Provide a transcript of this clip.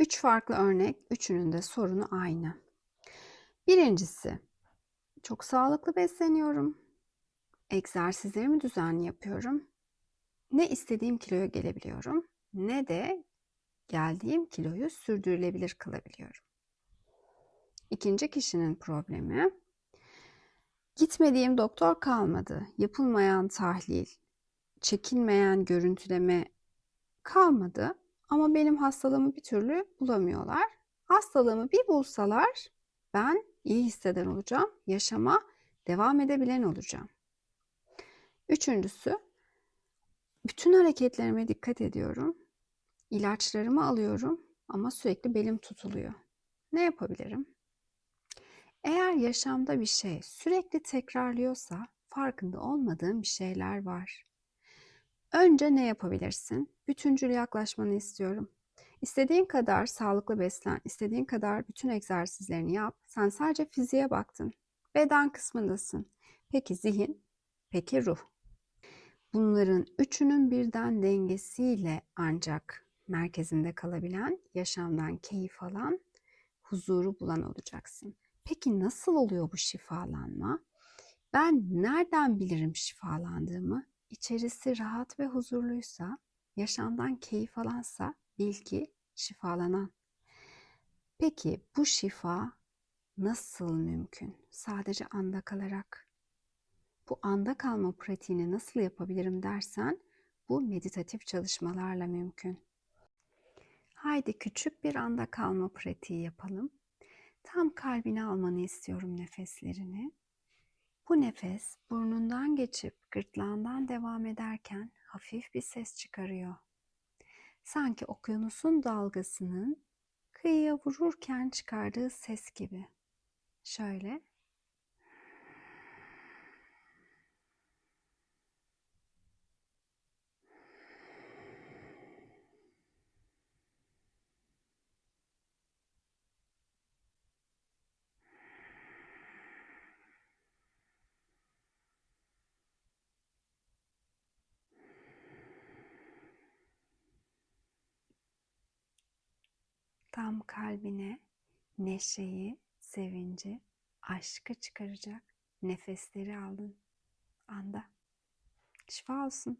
Üç farklı örnek, üçünün de sorunu aynı. Birincisi, çok sağlıklı besleniyorum. Egzersizlerimi düzenli yapıyorum. Ne istediğim kiloya gelebiliyorum ne de geldiğim kiloyu sürdürülebilir kılabiliyorum. İkinci kişinin problemi gitmediğim doktor kalmadı. Yapılmayan tahlil, çekilmeyen görüntüleme kalmadı ama benim hastalığımı bir türlü bulamıyorlar. Hastalığımı bir bulsalar ben iyi hisseden olacağım, yaşama devam edebilen olacağım. Üçüncüsü, bütün hareketlerime dikkat ediyorum. İlaçlarımı alıyorum ama sürekli belim tutuluyor. Ne yapabilirim? Eğer yaşamda bir şey sürekli tekrarlıyorsa farkında olmadığım bir şeyler var. Önce ne yapabilirsin? Bütüncül yaklaşmanı istiyorum. İstediğin kadar sağlıklı beslen, istediğin kadar bütün egzersizlerini yap. Sen sadece fiziğe baktın. Beden kısmındasın. Peki zihin? Peki ruh? Bunların üçünün birden dengesiyle ancak merkezinde kalabilen, yaşamdan keyif alan, huzuru bulan olacaksın. Peki nasıl oluyor bu şifalanma? Ben nereden bilirim şifalandığımı? İçerisi rahat ve huzurluysa, yaşamdan keyif alansa bil ki şifalanan. Peki bu şifa nasıl mümkün? Sadece anda kalarak. Bu anda kalma pratiğini nasıl yapabilirim dersen bu meditatif çalışmalarla mümkün. Haydi küçük bir anda kalma pratiği yapalım. Tam kalbine almanı istiyorum nefeslerini. Bu nefes burnundan geçip gırtlağından devam ederken hafif bir ses çıkarıyor. Sanki okyanusun dalgasının kıyıya vururken çıkardığı ses gibi. Şöyle tam kalbine neşeyi, sevinci, aşkı çıkaracak nefesleri aldın anda. Şifa olsun.